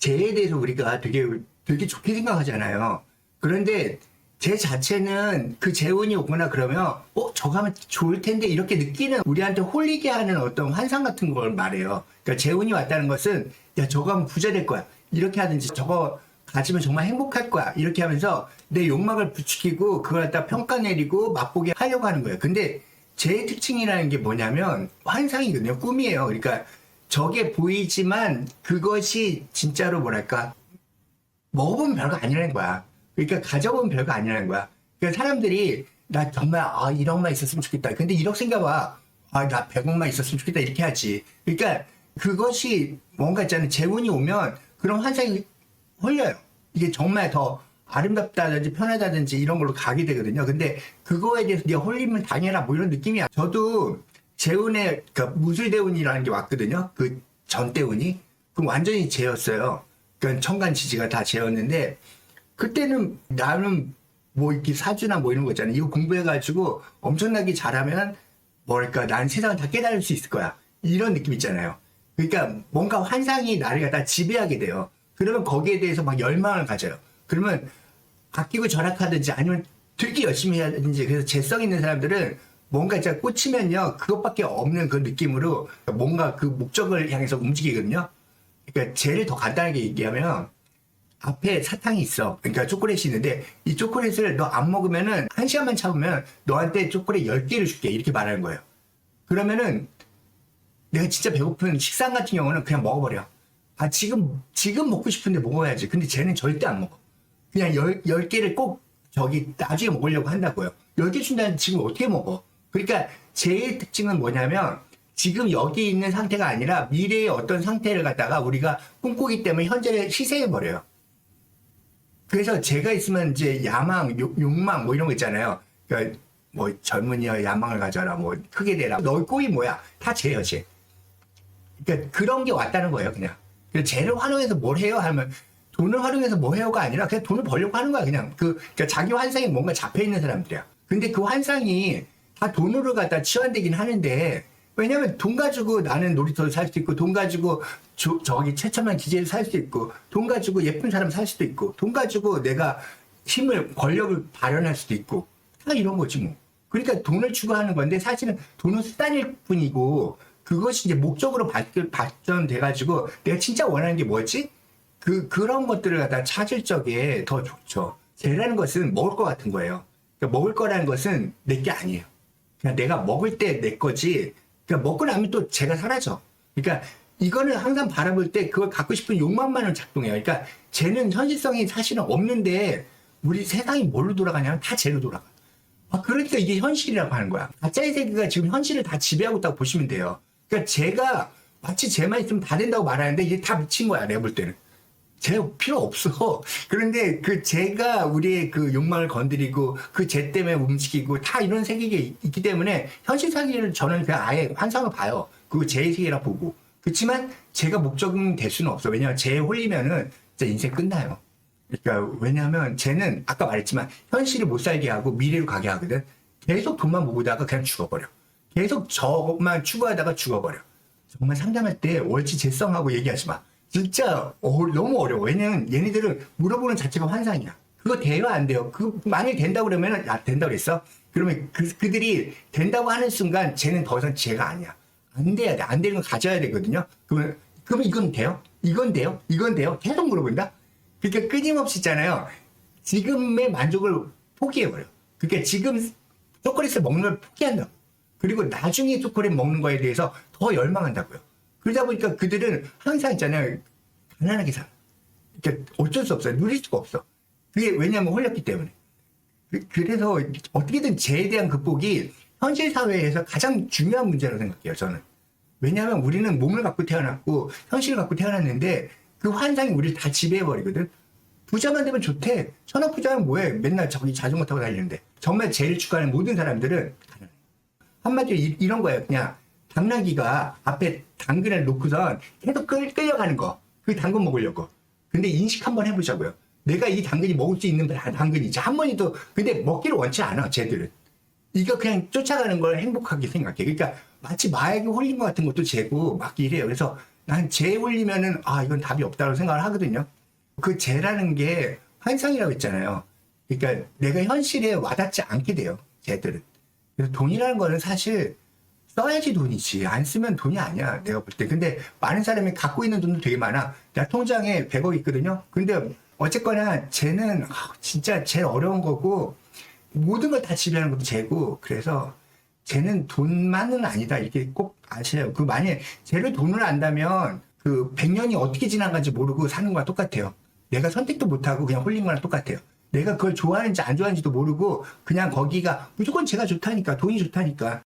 재에 대해서 우리가 되게 되게 좋게 생각하잖아요. 그런데 재 자체는 그 재운이 오거나 그러면 어 저거 하면 좋을 텐데 이렇게 느끼는 우리한테 홀리게 하는 어떤 환상 같은 걸 말해요. 그러니까 재운이 왔다는 것은 야 저거 하면 부자 될 거야 이렇게 하든지 저거 가지면 정말 행복할 거야 이렇게 하면서 내 욕망을 부추기고 그걸 갖다 평가 내리고 맛보게 하려고 하는 거예요. 근데 제 특징이라는 게 뭐냐면 환상이거든요. 꿈이에요. 그러니까 저게 보이지만 그것이 진짜로 뭐랄까 먹어보면 별거 아니라는 거야. 그러니까 가져보면 별거 아니라는 거야. 그러니까 사람들이 나 정말 아 1억만 있었으면 좋겠다. 근데 1억 생겨봐. 아나 100억만 있었으면 좋겠다 이렇게 하지. 그러니까 그것이 뭔가 있잖아요. 재운이 오면 그런 환상이 홀려요. 이게 정말 더 아름답다든지 편하다든지 이런 걸로 가게 되거든요. 근데 그거에 대해서 네가 홀리면 당해라 뭐 이런 느낌이야. 저도 재운의 그 무술대운이라는 게 왔거든요. 그 전대운이. 그럼 완전히 재였어요. 그러니까 천간 지지가 다 재였는데 그때는 나는 뭐 이렇게 사주나 뭐 이런 거 있잖아요. 이거 공부해가지고 엄청나게 잘하면 뭐랄까 난 세상을 다 깨달을 수 있을 거야. 이런 느낌 있잖아요. 그러니까 뭔가 환상이 나를 갖다 지배하게 돼요. 그러면 거기에 대해서 막 열망을 가져요. 그러면 아끼고 절약하든지 아니면 되게 열심히 해야든지 그래서 재성 있는 사람들은 뭔가 진짜 꽂히면요 그것밖에 없는 그 느낌으로 뭔가 그 목적을 향해서 움직이거든요. 그러니까 제일 더 간단하게 얘기하면 앞에 사탕이 있어. 그러니까 초콜릿이 있는데 이 초콜릿을 너 안 먹으면은 한 시간만 참으면 너한테 초콜릿 10개를 줄게. 이렇게 말하는 거예요. 그러면은 내가 진짜 배고픈 식상 같은 경우는 그냥 먹어버려. 아, 지금, 지금 먹고 싶은데 먹어야지. 근데 쟤는 절대 안 먹어. 그냥 열, 열 개를 꼭 저기 나중에 먹으려고 한다고요. 열개 준다는 지금 어떻게 먹어? 그러니까 제 특징은 뭐냐면 지금 여기 있는 상태가 아니라 미래의 어떤 상태를 갖다가 우리가 꿈꾸기 때문에 현재를 희생해버려요. 그래서 제가 있으면 이제 야망, 욕, 욕망 뭐 이런 거 있잖아요. 그러니까 뭐 젊은이여 야망을 가져라, 뭐 크게 되라. 너의 꿈이 뭐야? 다 죄요, 죄. 그러니까 그런 게 왔다는 거예요, 그냥. 죄를 활용해서 뭘 해요? 하면 돈을 활용해서 뭐 해요가 아니라 그냥 돈을 벌려고 하는 거야, 그냥. 그 그러니까 자기 환상에 뭔가 잡혀 있는 사람들이야. 근데 그 환상이 다 돈으로 갖다 치환되긴 하는데 왜냐면 돈 가지고 나는 놀이터를 살 수도 있고 돈 가지고 저, 저기 최첨단 기계를 살 수도 있고 돈 가지고 예쁜 사람 살 수도 있고 돈 가지고 내가 힘을 권력을 발현할 수도 있고 다 이런 거지 뭐. 그러니까 돈을 추구하는 건데 사실은 돈은 수단일 뿐이고 그것이 이제 목적으로 발전돼 가지고 내가 진짜 원하는 게 뭐지? 그 그런 것들을 갖다 찾을 적에 더 좋죠. 재라는 것은 먹을 것 같은 거예요. 그러니까 먹을 거라는 것은 내 게 아니에요 그냥 내가 먹을 때 내 거지 그러니까 먹고 나면 또 제가 사라져. 그러니까 이거는 항상 바라볼 때 그걸 갖고 싶은 욕망만을 작동해요. 그러니까 쟤는 현실성이 사실은 없는데 우리 세상이 뭘로 돌아가냐면 다 쟤로 돌아가. 아, 그러니까 이게 현실이라고 하는 거야. 가짜의 세계가 지금 현실을 다 지배하고 있다고 보시면 돼요. 그러니까 제가 마치 쟤만 있으면 다 된다고 말하는데 이게 다 미친 거야. 내가 볼 때는. 쟤 필요 없어. 그런데 그 쟤가 우리의 그 욕망을 건드리고 그쟤 때문에 움직이고 다 이런 세계가 있기 때문에 현실 세계를 저는 그냥 아예 환상을 봐요. 그거 제 세계라 보고. 그렇지만 제가 목적은 될 수는 없어. 왜냐하면 쟤에 홀리면은 진짜 인생 끝나요. 그러니까 왜냐하면 쟤는 아까 말했지만 현실을 못 살게 하고 미래로 가게 하거든. 계속 돈만 모으다가 그냥 죽어버려. 계속 저것만 추구하다가 죽어버려. 정말 상담할 때 월치 재성하고 얘기하지 마. 진짜 어, 너무 어려워. 왜냐면 얘네들은 물어보는 자체가 환상이야. 그거 돼요 안 돼요? 그 만약에 된다고 그러면은 야 된다고 그랬어? 그러면 그, 그들이 된다고 하는 순간 쟤는 더 이상 쟤가 아니야. 안 돼야 돼. 안 되는 건 가져야 되거든요. 그러면 그러면 이건 돼요? 이건 돼요? 이건 돼요? 계속 물어본다. 그러니까 끊임없이 있잖아요. 지금의 만족을 포기해버려. 그러니까 지금 초콜릿을 먹는 걸 포기한다. 그리고 나중에 초콜릿 먹는 거에 대해서 더 열망한다고요. 그러다 보니까 그들은 항상 있잖아요. 가난하게 살아. 그러니까 어쩔 수 없어요. 누릴 수가 없어. 그게 왜냐면 홀렸기 때문에. 그- 그래서 어떻게든 죄에 대한 극복이 현실 사회에서 가장 중요한 문제라고 생각해요, 저는. 왜냐하면 우리는 몸을 갖고 태어났고 현실을 갖고 태어났는데 그 환상이 우리를 다 지배해버리거든. 부자만 되면 좋대. 천억 부자는 뭐해? 맨날 저기 자전거 타고 다니는데. 정말 제일 추구하는 모든 사람들은. 한마디로 이, 이런 거예요. 그냥 당나귀가 앞에 당근을 놓고선 계속 끌, 끌려가는 거. 그 당근 먹으려고. 근데 인식 한번 해보자고요. 내가 이 당근이 먹을 수 있는 당- 당근이지. 한 번이도, 근데 먹기를 원치 않아, 쟤들은. 이거 그냥 쫓아가는 걸 행복하게 생각해. 그러니까 마치 마약에 홀린 것 같은 것도 재고 막 이래요. 그래서 난재 올리면은 아 이건 답이 없다고 생각을 하거든요. 그 재라는 게 환상이라고 했잖아요. 그러니까 내가 현실에 와닿지 않게 돼요. 쟤들은. 그래서 돈이라는 거는 사실 써야지 돈이지. 안 쓰면 돈이 아니야. 내가 볼 때. 근데 많은 사람이 갖고 있는 돈도 되게 많아. 나 통장에 100억 있거든요. 근데 어쨌거나 쟤는 아, 진짜 제일 어려운 거고 모든 걸 다 지배하는 것도 쟤고 그래서 쟤는 돈만은 아니다. 이렇게 꼭 아셔요. 그 만약에 쟤를 돈을 안다면 그 100년이 어떻게 지나간지 모르고 사는 거랑 똑같아요. 내가 선택도 못하고 그냥 홀린 거랑 똑같아요. 내가 그걸 좋아하는지 안 좋아하는지도 모르고 그냥 거기가 무조건 제가 좋다니까 돈이 좋다니까